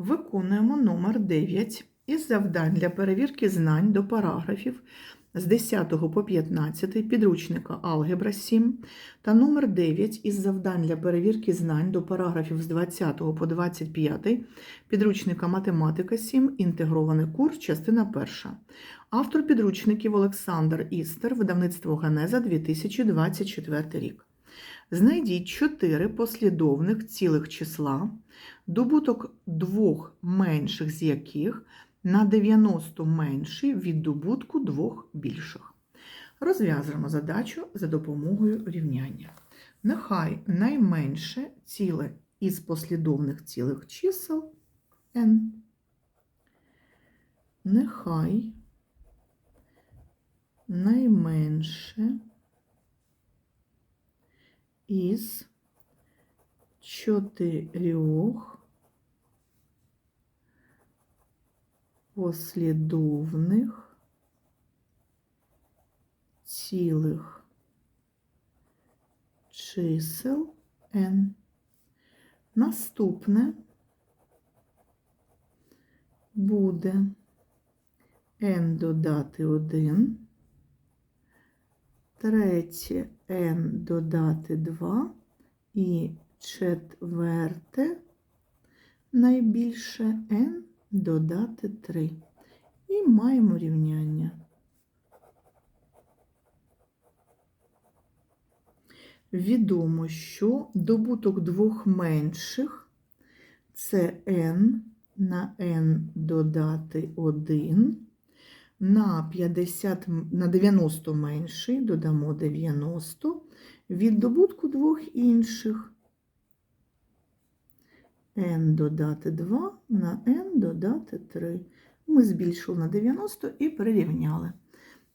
Виконуємо номер 9 із завдань для перевірки знань до параграфів з 10 по 15 підручника Алгебра 7 та номер 9 із завдань для перевірки знань до параграфів з 20 по 25 підручника Математика 7, інтегрований курс, частина 1. Автор підручників Олександр Істер, видавництво Генеза 2024 рік. Знайдіть чотири послідовних цілих числа, добуток двох менших з яких на 90 менший від добутку двох більших. Розв'язуємо задачу за допомогою рівняння. Нехай найменше ціле із послідовних цілих чисел n. Нехай найменше із чотирьох послідовних цілих чисел n. Наступне буде n додати 1, третє n додати 2 і четверте найбільше n додати 3. І маємо рівняння. Відомо, що добуток двох менших це n на n додати 1, на 50, на 90 менший додамо 90, від добутку двох інших n додати 2 на n додати 3. Ми збільшили на 90 і перерівняли.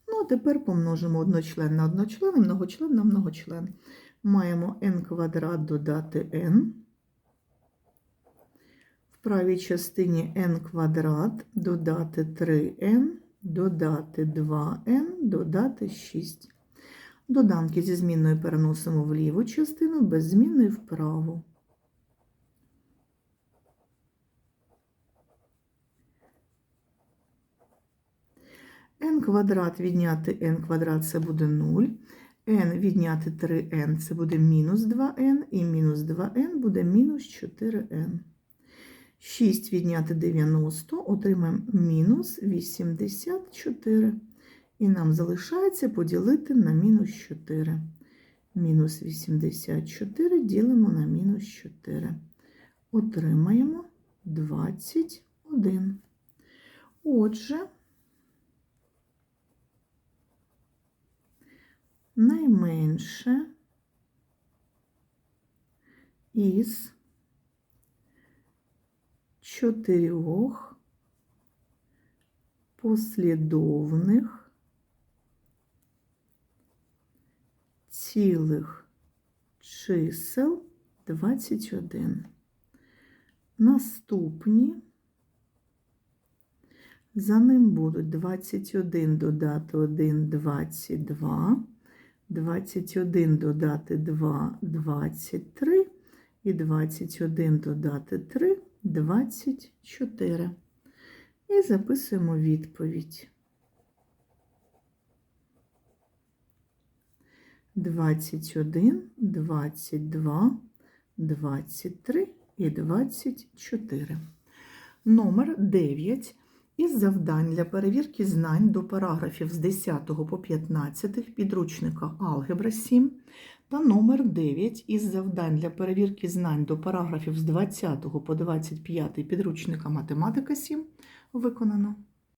Ну, а тепер помножимо одночлен на одночлен і многочлен на многочлен. Маємо n квадрат додати n. В правій частині n квадрат додати 3n, додати 2n, додати 6. Доданки зі змінною переносимо в ліву частину, без змінної в n квадрат відняти n квадрат це буде 0. n відняти 3n це буде мінус 2n, і мінус 2n буде мінус 4n. 6 відняти 90 отримаємо мінус 84. І нам залишається поділити на мінус 4. Мінус 84 ділимо на мінус 4. Отримаємо 21. Отже, найменше із чотирьох послідовних цілих чисел 21. Наступні за ним будуть 21 додати 1 22. 21 додати 2 23 і 21 додати 3 24. І записуємо відповідь. 21, 22, 23 і 24. Номер 9 із завдань для перевірки знань до параграфів з 10 по 15 підручника Алгебра 7 та номер 9 із завдань для перевірки знань до параграфів з 20 по 25 підручника Математика 7 виконано.